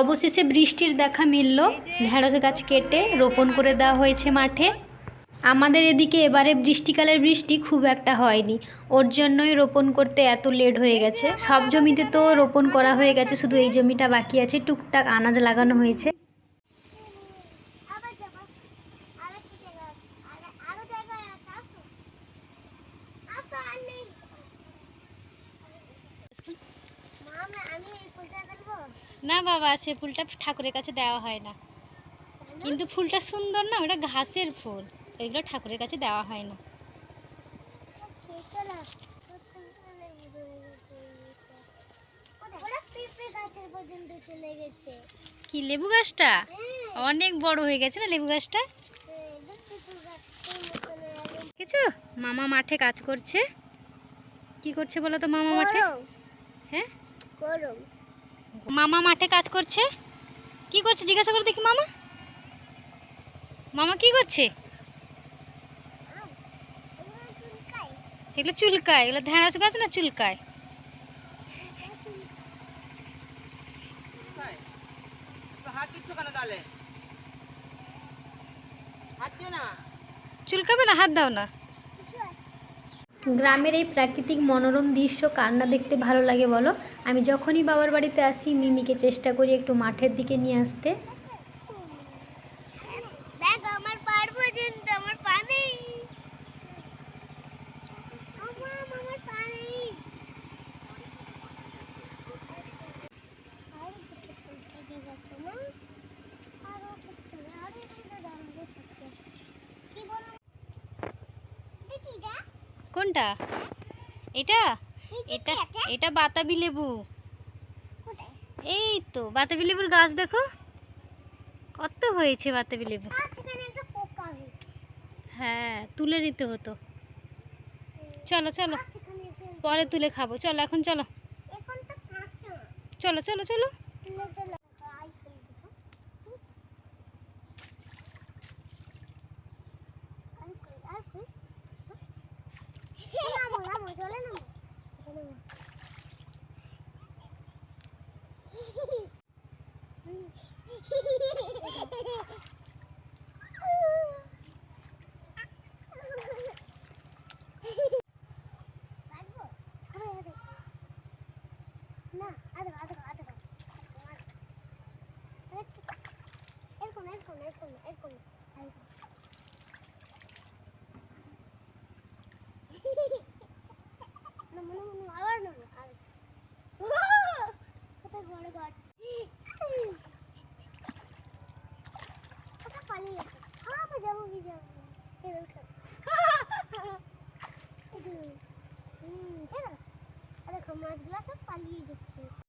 অবশেষে বৃষ্টির দেখা মিলল। ঢেঁড়স গাছ কেটে রোপণ করে দেওয়া হয়েছে মাঠে। আমাদের এদিকে এবারে বৃষ্টিকালের বৃষ্টি খুব একটা হয়নি। ওর জন্যই রোপণ করতে এত লেট হয়ে গেছে। সব জমিতে তো রোপণ করা হয়ে গেছে, শুধু এই জমিটা বাকি আছে। টুকটাক আনাজ লাগানো হয়েছে আবার যাব আরেকটা জায়গা আছে আর- আরও জায়গায় আছে আসো আসো আর নেই মামা আমি এই ফুলটা তুলবো না বাবা সে ফুলটা ঠাকুরের কাছে দেওয়া হয় না। কিন্তু ফুলটা সুন্দর না ওটা ঘাসের ফুল। এগুলো ঠাকুরের কাছে দেওয়া হয় না। কি লেবু গাছটা? হ্যাঁ। অনেক বড় হয়ে গেছে না লেবু গাছটা? কিছু? মামা মাঠে কাজ করছে। কি করছে বলো তো মামা মাঠে? হ্যাঁ? মামা মাঠে কাজ করছে? কি করছে? জিজ্ঞাসা করে দেখি মামা। মামা কি করছে? এগুলো চুলকায়। এগুলো ঢেঁড়স গাছ না চুলকায়? হাত দিচ্ছ কেন তাহলে? হাত দিও না। চুলকাবে না? হাত দাও না। গ্রামের এই প্রাকৃতিক মনোরম দৃশ্য কার না দেখতে ভালো লাগে বলো? আমি যখনই বাবার বাড়িতে আসি, মিমিকে চেষ্টা করি একটু মাঠের দিকে নিয়ে আসতে। কোনটা? এটা? এটা এটা বাতাবি লেবু। এই তো বাতাবি লেবুর গাছ দেখো। কত হয়েছে বাতাবি লেবু। হ্যাঁ তুলে নিতে হতো। চলো চলো। পরে তুলে খাব। চলো এখন চলো। চলো চলো চলো তুলে চলে আই ফুল দেখো আর ফুল আর ফুল নামো নামো চলে নামো চলে নামো রাখব? হবে, হবে। না আদর আদর আদর এরকম এরকম এরকম এরকম এরকম না মনে মনে আবার না আর কোথায় বড় ঘর কোথায় পালিয়ে গেছে আবার যাব কি যাব চলো চলো হুম চলো দেখো মাছগুলো সব পালিয়ে যাচ্ছে